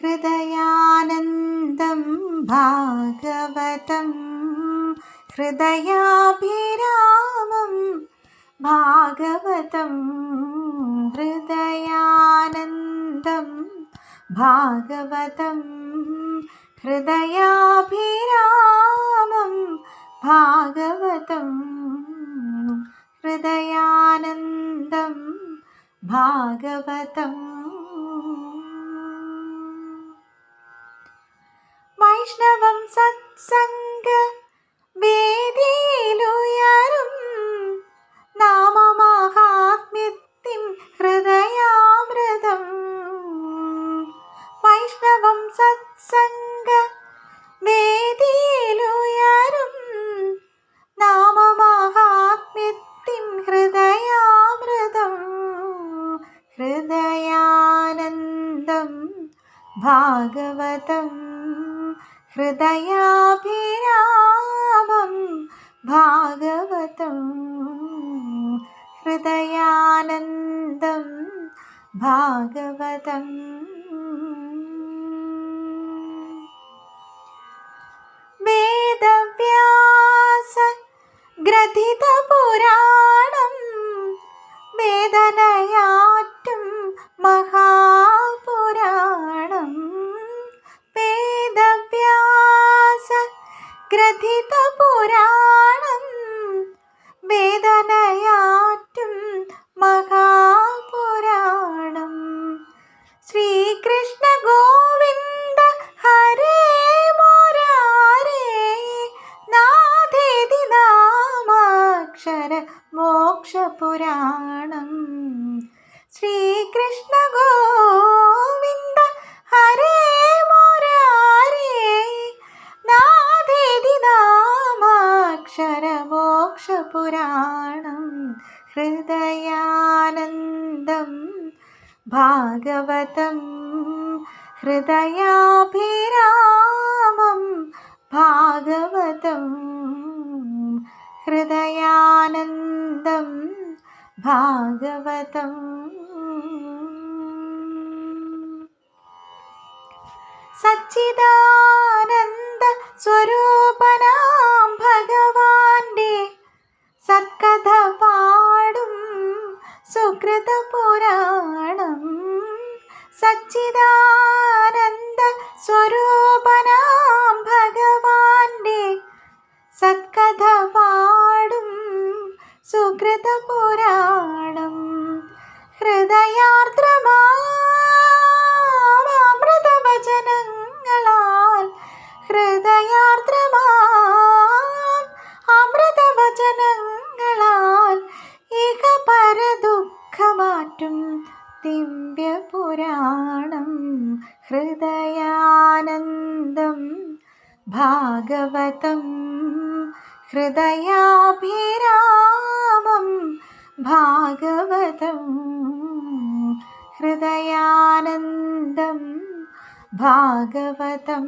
ഹൃദയാനന്ദം ഭാഗവതം ഹൃദയാഭിരാമം ഭാഗവതം ഹൃദയാനന്ദം ഭാഗവതം ഹൃദയാഭിരാമം ഭാഗവതം ഹൃദയാനന്ദം ഭാഗവതം. സത്സംഗ വേദിയിലുയരും നാമമാഹാത്മ്യത്തിൻ ഹൃദയാമൃതം. വൈഷ്ണവം സത്സംഗ വേദിയിലുയരും നാമമാഹാത്മ്യത്തിൻ ഹൃദയാമൃതം. ഹൃദയാനന്ദം ഭാഗവതം हृदयाभिरामं भागवतं हृदयानन्दं भागवतम् वेदव्यास ग्रथितपुराण ഗ്രഥിത പുരാണം വേദനയാറ്റും മഹാപുരാണം. ശ്രീകൃഷ്ണ ഗോവിന്ദ ഹരേ മുരാരേ നാഥേതി നാമാക്ഷര മോക്ഷപുരാണം ശ്രീകൃഷ്ണ ഗോവിന്ദ ഹരേ ഭാഗവതം ഹൃദയാഭിരാമം ഭാഗവതം ഹൃദയാനന്ദം ഭാഗവതം. സച്ചിദാനന്ദ സ്വരൂപനാം ഭഗവാന്റെ സത്കഥ സുകൃത പുരാണം ദിവ്യപുരാണം ഹൃദയാനന്ദം ഭാഗവതം ഹൃദയാഭിരാമം ഭാഗവതം ഹൃദയാനന്ദം ഭാഗവതം.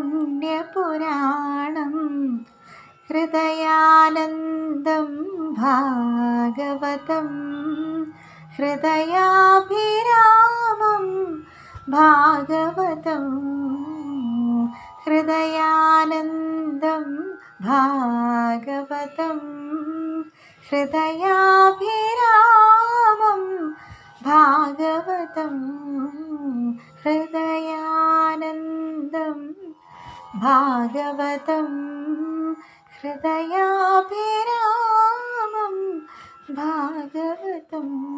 പുണ്യപുരാണം ഹൃദയാനന്ദം ഭാഗവതം ഹൃദയാഭിരാമം ഭാഗവതം ഹൃദയാനന്ദം ഭാഗവതം ഹൃദയാഭിരാമം ഭാഗവതം ഹൃദയാനന്ദം भागवतं हृदयाभिरामं भागवतम्।